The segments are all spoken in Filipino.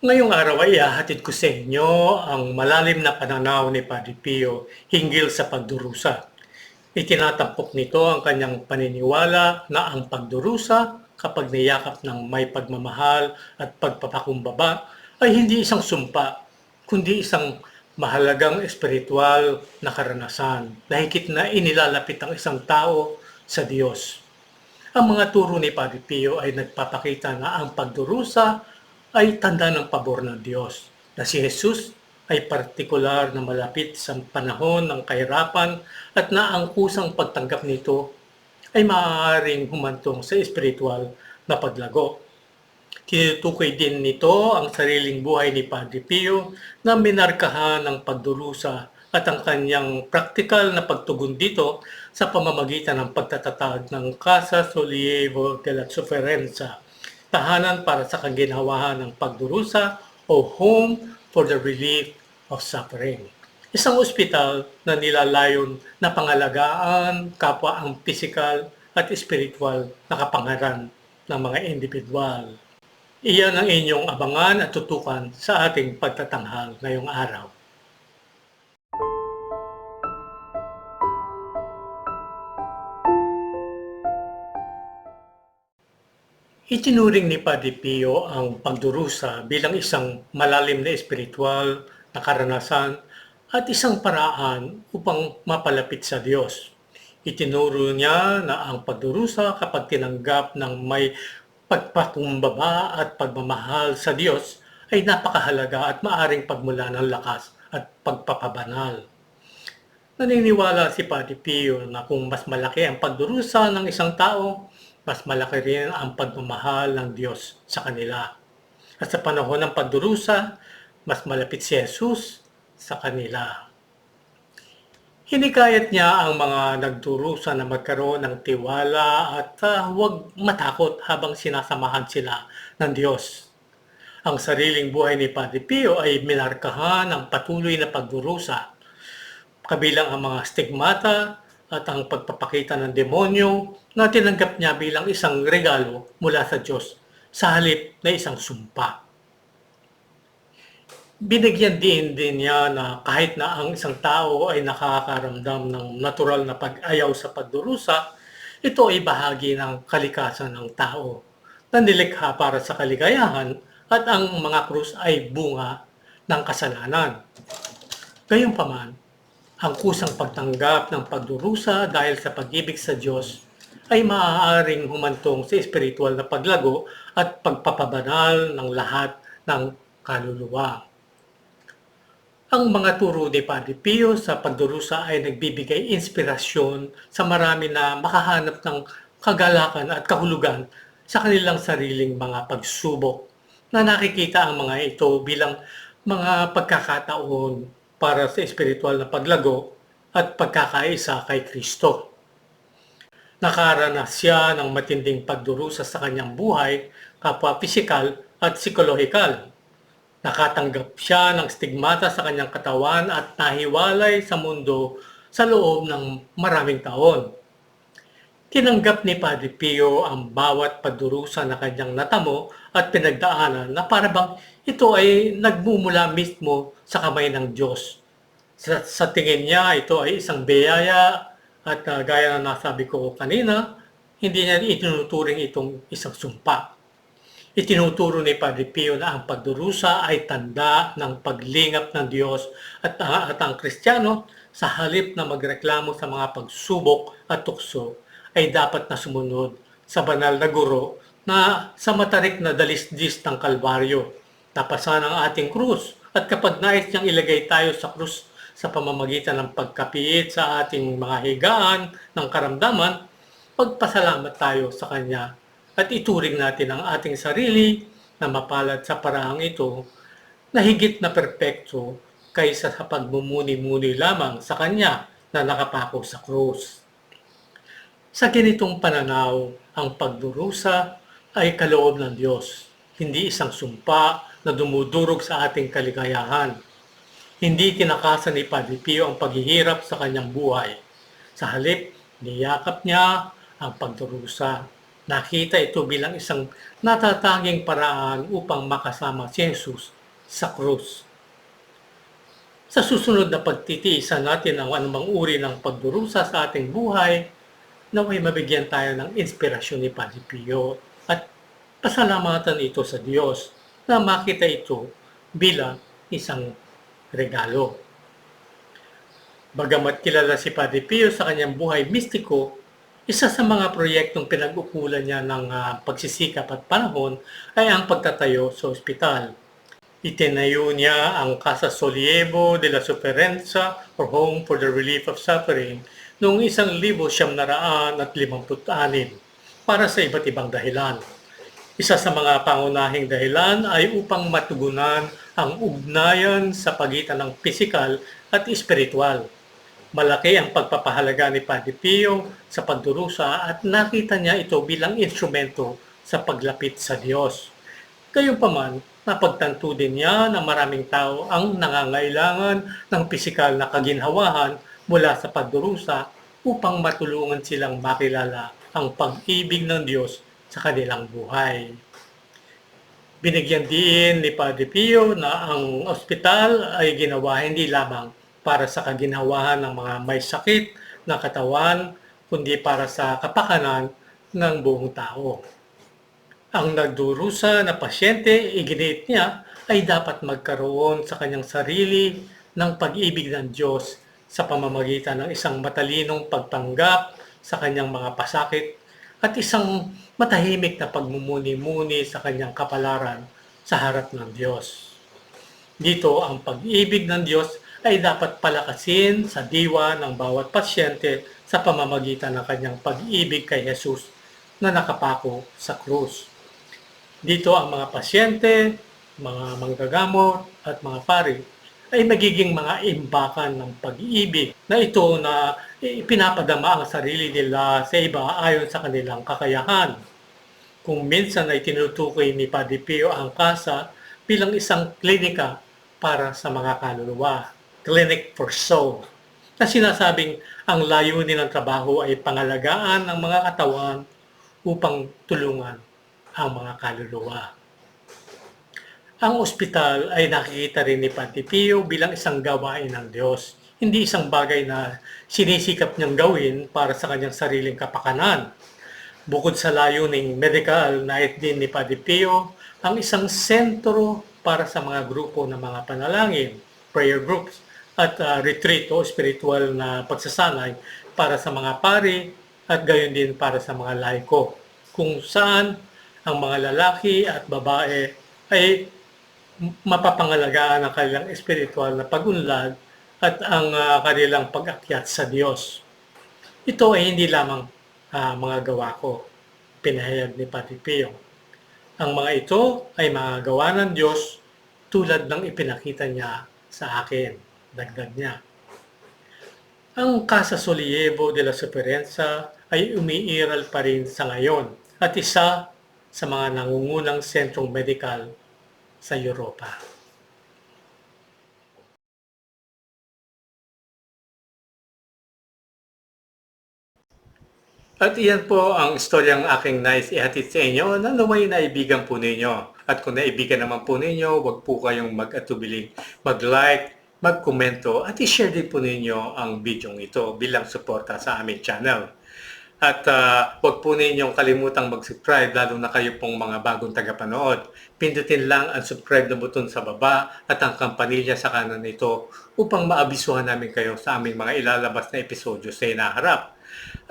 Ngayong araw ay ihahatid ko sa inyo ang malalim na pananaw ni Padre Pio hinggil sa pagdurusa. Itinatampok nito ang kanyang paniniwala na ang pagdurusa kapag niyakap ng may pagmamahal at pagpapakumbaba ay hindi isang sumpa, kundi isang mahalagang espiritual na karanasan na higit na inilalapit ang isang tao sa Diyos. Ang mga turo ni Padre Pio ay nagpapakita na ang pagdurusa ay tanda ng pabor ng Diyos na si Jesus ay partikular na malapit sa panahon ng kahirapan at na ang kusang pagtanggap nito ay maaaring humantong sa espiritual na paglago. Tinutukoy din nito ang sariling buhay ni Padre Pio na minarkahan ng pagdurusa at ang kanyang praktikal na pagtugon dito sa pamamagitan ng pagtatatag ng Casa Solievo de la Sofferenza, tahanan para sa kaginawahan ng pagdurusa o Home for the Relief of Suffering. Isang ospital na nilalayon na pangalagaan kapwa ang physical at spiritual na kapangaran ng mga individual. Iyan ang inyong abangan at tutukan sa ating pagtatanghal ngayong araw. Itinuring ni Padre Pio ang pagdurusa bilang isang malalim na espiritual na karanasan at isang paraan upang mapalapit sa Diyos. Itinuro niya na ang pagdurusa kapag tinanggap ng may pagpakumbaba at pagmamahal sa Diyos ay napakahalaga at maaring pagmula ng lakas at pagpapabanal. Naniniwala si Padre Pio na kung mas malaki ang pagdurusa ng isang tao, mas malaki rin ang pagmamahal ng Diyos sa kanila. At sa panahon ng pagdurusa, mas malapit si Jesus sa kanila. Hinikayat niya ang mga nagdurusa na magkaroon ng tiwala at uh, huwag matakot habang sinasamahan sila ng Diyos. Ang sariling buhay ni Padre Pio ay minarkahan ng patuloy na pagdurusa, kabilang ang mga stigmata at ang pagpapakita ng demonyo na tinanggap niya bilang isang regalo mula sa Diyos sa halip na isang sumpa. Binigyan din din niya na kahit na ang isang tao ay nakakaramdam ng natural na pag-ayaw sa pagdurusa, ito ay bahagi ng kalikasan ng tao na nilikha para sa kaligayahan at ang mga krus ay bunga ng kasalanan. Gayunpaman, ang kusang pagtanggap ng pagdurusa dahil sa pag-ibig sa Diyos ay maaaring humantong sa espiritual na paglago at pagpapabanal ng lahat ng kaluluwa. Ang mga turo ni Padre Pio sa pagdurusa ay nagbibigay inspirasyon sa marami na makahanap ng kagalakan at kahulugan sa kanilang sariling mga pagsubok na nakikita ang mga ito bilang mga pagkakataon para sa espiritual na paglago at pagkakaisa kay Kristo. Nakaranas siya ng matinding pagdurusa sa kanyang buhay, kapwa pisikal at psikolohikal Nakatanggap siya ng stigmata sa kanyang katawan at nahiwalay sa mundo sa loob ng maraming taon. Tinanggap ni Padre Pio ang bawat pagdurusa na kanyang natamo at pinagdaanan na parabang ito ay nagmumula mismo sa kamay ng Diyos. Sa, sa tingin niya, ito ay isang biyaya at uh, gaya na nasabi ko kanina, hindi niya itinuturing itong isang sumpa. Itinuturo ni Padre Pio na ang pagdurusa ay tanda ng paglingap ng Diyos at, uh, at ang Kristiyano sa halip na magreklamo sa mga pagsubok at tukso ay dapat na sumunod sa banal na guro na sa matarik na dalisdis ng Kalbaryo. Tapasan ang ating krus at kapag nais niyang ilagay tayo sa krus sa pamamagitan ng pagkapiit sa ating mga higaan ng karamdaman, pagpasalamat tayo sa Kanya at ituring natin ang ating sarili na mapalad sa paraang ito na higit na perpekto kaysa sa pagmumuni-muni lamang sa Kanya na nakapako sa krus. Sa ganitong pananaw, ang pagdurusa ay kaloob ng Diyos, hindi isang sumpa na dumudurog sa ating kaligayahan. Hindi tinakasan ni Padre Pio ang paghihirap sa kanyang buhay. Sa halip, niyakap niya ang pagdurusa Nakita ito bilang isang natatanging paraan upang makasama si Jesus sa krus. Sa susunod na pagtitiisan natin ang anumang uri ng pagdurusa sa ating buhay, naway mabigyan tayo ng inspirasyon ni Padre Pio at pasalamatan ito sa Diyos na makita ito bilang isang regalo. Bagamat kilala si Padre Pio sa kanyang buhay mistiko, isa sa mga proyektong pinag-ukulan niya ng ah, pagsisikap at panahon ay ang pagtatayo sa ospital. Itinayo niya ang Casa Solievo de la Sofferenza or Home for the Relief of Suffering noong 1956 para sa iba't ibang dahilan. Isa sa mga pangunahing dahilan ay upang matugunan ang ugnayan sa pagitan ng pisikal at espiritual. Malaki ang pagpapahalaga ni Padre Pio sa pagdurusa at nakita niya ito bilang instrumento sa paglapit sa Diyos. Gayunpaman, napagtanto din niya na maraming tao ang nangangailangan ng pisikal na kaginhawahan mula sa pagdurusa upang matulungan silang makilala ang pag-ibig ng Diyos sa kanilang buhay. Binigyan din ni Padre Pio na ang ospital ay ginawa hindi lamang para sa kaginhawahan ng mga may sakit na katawan, kundi para sa kapakanan ng buong tao. Ang nagdurusa na pasyente, iginit niya, ay dapat magkaroon sa kanyang sarili ng pag-ibig ng Diyos sa pamamagitan ng isang matalinong pagtanggap sa kanyang mga pasakit at isang matahimik na pagmumuni-muni sa kanyang kapalaran sa harap ng Diyos. Dito, ang pag-ibig ng Diyos ay dapat palakasin sa diwa ng bawat pasyente sa pamamagitan ng kanyang pag-ibig kay Jesus na nakapako sa krus. Dito ang mga pasyente, mga manggagamot at mga pari ay magiging mga imbakan ng pag-ibig na ito na ipinapadama ang sarili nila sa iba ayon sa kanilang kakayahan. Kung minsan ay tinutukoy ni Padre Pio ang kasa bilang isang klinika para sa mga kaluluwa, clinic for soul, na sinasabing ang layunin ng trabaho ay pangalagaan ng mga katawan upang tulungan ang mga kaluluwa. Ang ospital ay nakikita rin ni Padre Pio bilang isang gawain ng Diyos, hindi isang bagay na sinisikap niyang gawin para sa kanyang sariling kapakanan. Bukod sa layuning medical, nait din ni Padre Pio ang isang sentro para sa mga grupo ng mga panalangin, prayer groups, at uh, retreat o spiritual na pagsasanay para sa mga pari at gayon din para sa mga laiko, kung saan ang mga lalaki at babae ay mapapangalagaan ang kanilang espiritual na pagunlad at ang uh, kanilang pag-akyat sa Diyos. Ito ay hindi lamang uh, mga gawa ko, pinahayag ni Pati Pio. Ang mga ito ay mga gawa ng Diyos tulad ng ipinakita niya sa akin, dagdag niya. Ang Casa Solievo de la Superenza ay umiiral pa rin sa ngayon at isa sa mga nangungunang sentrong medikal sa Europa. At iyan po ang istoryang aking nais ihatid sa inyo na naway naibigan po ninyo. At kung naibigan naman po ninyo, huwag po kayong mag-atubiling mag-like, mag-komento at i-share din po ninyo ang video ito bilang suporta sa aming channel. At uh, huwag po ninyong kalimutang mag-subscribe lalo na kayo pong mga bagong tagapanood. Pindutin lang ang subscribe na button sa baba at ang kampanilya sa kanan nito upang maabisuhan namin kayo sa aming mga ilalabas na episodyo sa inaharap.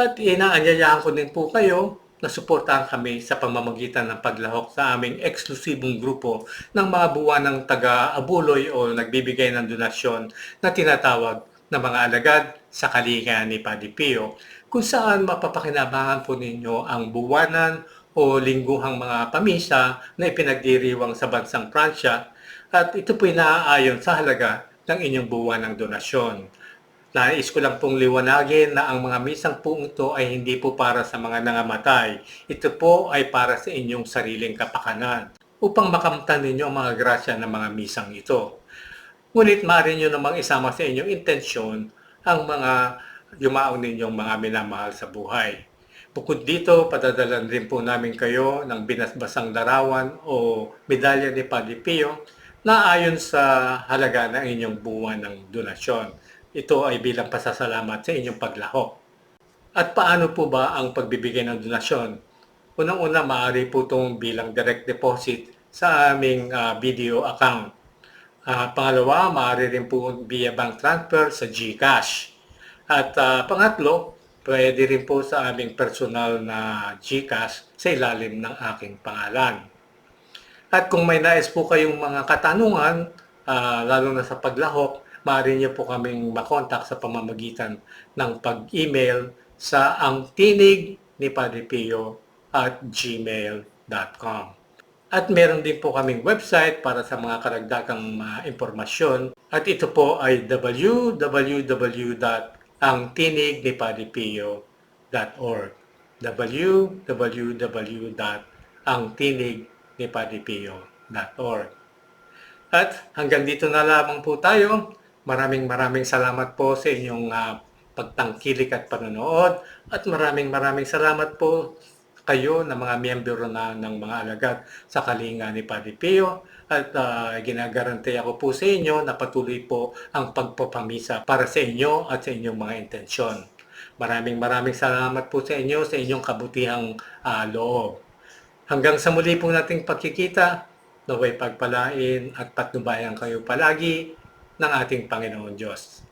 At inaanyayahan ko din po kayo na suportahan kami sa pamamagitan ng paglahok sa aming eksklusibong grupo ng mga buwanang taga-abuloy o nagbibigay ng donasyon na tinatawag na mga alagad sa kalinga ni Padre Pio kung saan mapapakinabangan po ninyo ang buwanan o lingguhang mga pamisa na ipinagdiriwang sa bansang Pransya at ito po naaayon sa halaga ng inyong buwanang donasyon. Nais ko lang pong liwanagin na ang mga misang po ito ay hindi po para sa mga nangamatay. Ito po ay para sa inyong sariling kapakanan upang makamtan ninyo ang mga grasya ng mga misang ito. Ngunit maaari nyo namang isama sa inyong intensyon ang mga yumaong ninyong mga minamahal sa buhay. Bukod dito, padadalan rin po namin kayo ng binasbasang larawan o medalya ni Padre Pio na ayon sa halaga ng inyong buwan ng donasyon. Ito ay bilang pasasalamat sa inyong paglahok. At paano po ba ang pagbibigay ng donasyon? Unang-una, maaari po itong bilang direct deposit sa aming ah, video account. Ah, pangalawa, maaari rin po via bank transfer sa GCash. At ah, pangatlo, pwede rin po sa aming personal na GCash sa ilalim ng aking pangalan. At kung may nais po kayong mga katanungan, ah, lalo na sa paglahok, maaari niyo po kaming makontak sa pamamagitan ng pag-email sa ang tinig ni Padre Pio at gmail.com. At meron din po kaming website para sa mga karagdagang mga impormasyon. At ito po ay www.angtinignipadiPio.org www.angtinignipadiPio.org At hanggang dito na lamang po tayo. Maraming maraming salamat po sa inyong ah, pagtangkilik at panonood. At maraming maraming salamat po kayo na mga miyembro na ng mga alagad sa kalinga ni Padre Pio at uh, ginagarante ako po sa inyo na patuloy po ang pagpapamisa para sa inyo at sa inyong mga intensyon. Maraming maraming salamat po sa inyo sa inyong kabutihang ah, loob. Hanggang sa muli po nating pagkikita, naway pagpalain at patnubayan kayo palagi ng ating Panginoon Diyos.